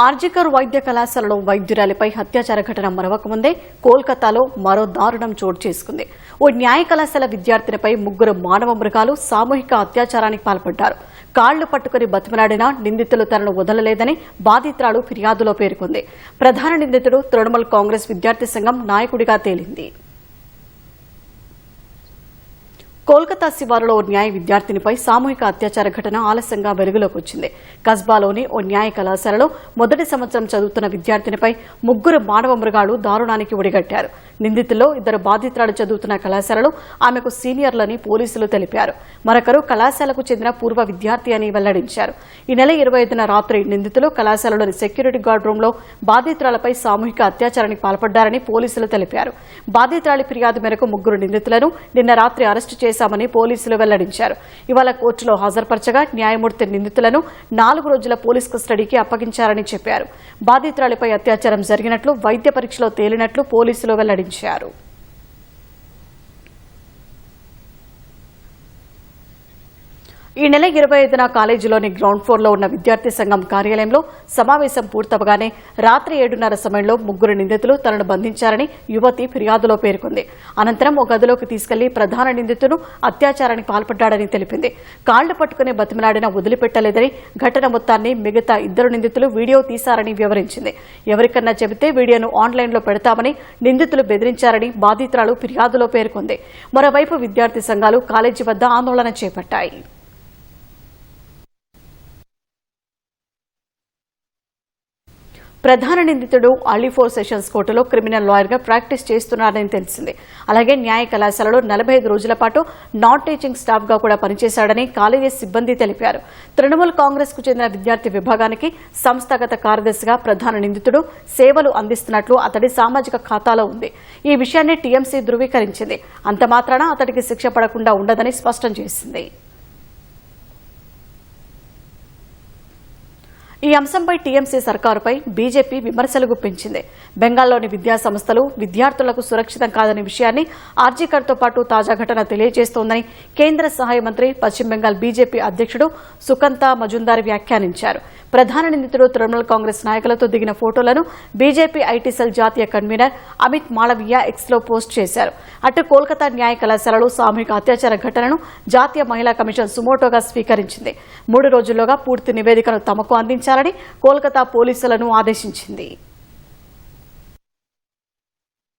ఆర్జికర్ వైద్య కళాశాలలో వైద్యురాలిపై అత్యాచార ఘటన మరవకముందే కోల్కతాలో మరో దారుణం చోటు చేసుకుంది. ఓ న్యాయ కళాశాల విద్యార్థినిపై ముగ్గురు మానవ మృగాలు సామూహిక అత్యాచారానికి పాల్పడ్డారు. కాళ్ళు పట్టుకుని బతిమలాడినా నిందితులు తనను వదలలేదని బాధితురాలు ఫిర్యాదులో పేర్కొంది. ప్రధాన నిందితుడు తృణమూల్ కాంగ్రెస్ విద్యార్థి సంఘం నాయకుడిగా తేలింది. కోల్కతా శివారులో ఓ న్యాయ విద్యార్థినిపై సామూహిక అత్యాచార ఘటన ఆలస్యంగా వెలుగులోకి వచ్చింది కస్బాలోని ఓ న్యాయ కళాశాలలో మొదటి సంవత్సరం చదువుతున్న విద్యార్థినిపై ముగ్గురు మానవ మృగాలు దారుణానికి ఒడిగట్టారు. నిందితుల్లో ఇద్దరు బాధితురాలు చదువుతున్న కళాశాలలో ఆమెకు సీనియర్లని పోలీసులు తెలిపారు. మరొకరు కళాశాలకు చెందిన పూర్వ విద్యార్థి అని వెల్లడించారు. ఈ నెల ఇరవై ఐదున రాత్రి నిందితులు కళాశాలలోని సెక్యూరిటీ గార్డ్ రూమ్లో బాధితురాలపై సామూహిక అత్యాచారానికి పాల్పడ్డారని పోలీసులు తెలిపారు. బాధితురాలి ఫిర్యాదు మేరకు ముగ్గురు నిందితులను నిన్న రాత్రి అరెస్టు చేశామని పోలీసులు వెల్లడించారు. ఇవాళ కోర్టులో హాజరుపరచగా న్యాయమూర్తి నిందితులను నాలుగు రోజుల పోలీస్ కస్టడీకి అప్పగించారని చెప్పారు. బాధితురాలిపై అత్యాచారం జరిగినట్లు వైద్య పరీక్షలో తేలినట్లు పోలీసులు వెల్లడించారు. ఈ నెల ఇరవై ఐదున కాలేజీలోని గ్రౌండ్ ఫ్లోర్లో ఉన్న విద్యార్థి సంఘం కార్యాలయంలో సమావేశం పూర్తవగానే రాత్రి ఏడున్నర సమయంలో ముగ్గురు నిందితులు తనను బంధించారని యువతి ఫిర్యాదులో పేర్కొంది. అనంతరం ఒక గదిలోకి తీసుకెళ్ళి ప్రధాన నిందితుడు అత్యాచారానికి పాల్పడ్డాడని తెలిపింది. కాళ్ళు పట్టుకుని బతిమలాడిన వదిలిపెట్టలేదని ఘటన మొత్తాన్ని మిగతా ఇద్దరు నిందితులు వీడియో తీశారని వివరించింది. ఎవరికన్నా చెబితే వీడియోను ఆన్లైన్లో పెడతామని నిందితులు బెదిరించారని బాధితురాలు ఫిర్యాదులో పేర్కొంది. మరోవైపు విద్యార్థి సంఘాలు కాలేజీ వద్ద ఆందోళన చేపట్టాయి. ప్రధాన నిందితుడు అలీఫోర్ సెషన్స్ కోర్టులో క్రిమినల్ లాయర్గా ప్రాక్టీస్ చేస్తున్నారని తెలిసింది. అలాగే న్యాయ కళాశాలలో నలభై ఐదు రోజుల పాటు నాన్ టీచింగ్ స్టాఫ్గా కూడా పనిచేశాడని కాలేజీ సిబ్బంది తెలిపారు. తృణమూల్ కాంగ్రెస్కు చెందిన విద్యార్థి విభాగానికి సంస్థాగత కార్యదర్శిగా ప్రధాన నిందితుడు సేవలు అందిస్తున్నట్లు అతడి సామాజిక ఖాతాలో ఉంది. ఈ విషయాన్ని టీఎంసీ ధృవీకరించింది. అంత మాత్రాన అతడికి శిక్ష పడకుండా ఉండదని స్పష్టం చేసింది. ఈ అంశంపై టీఎంసీ సర్కారుపై బీజేపీ విమర్శలు గుప్పించింది. బెంగాల్లోని విద్యా సంస్థలు విద్యార్థులకు సురక్షితం కాదనే విషయాన్ని ఆర్జీకర్తో పాటు తాజా ఘటన తెలియజేస్తోందని కేంద్ర సహాయ మంత్రి పశ్చిమ బెంగాల్ బీజేపీ అధ్యక్షుడు సుకంతా మజుందార్ వ్యాఖ్యానించారు. ప్రధాన నిందితుడు తృణమూల్ కాంగ్రెస్ నాయకులతో దిగిన ఫోటోలను బీజేపీ ఐటీ సెల్ జాతీయ కన్వీనర్ అమిత్ మాళవీయ ఎక్స్లో పోస్ట్ చేశారు. అటు కోల్కతా న్యాయ కళాశాలలో సామూహిక అత్యాచార ఘటనను జాతీయ మహిళా కమిషన్ సుమోటోగా స్వీకరించింది. మూడు రోజుల్లోగా పూర్తి నివేదికను తమకు అందించారు. అందించాలని కోల్కతా పోలీసులను ఆదేశించింది.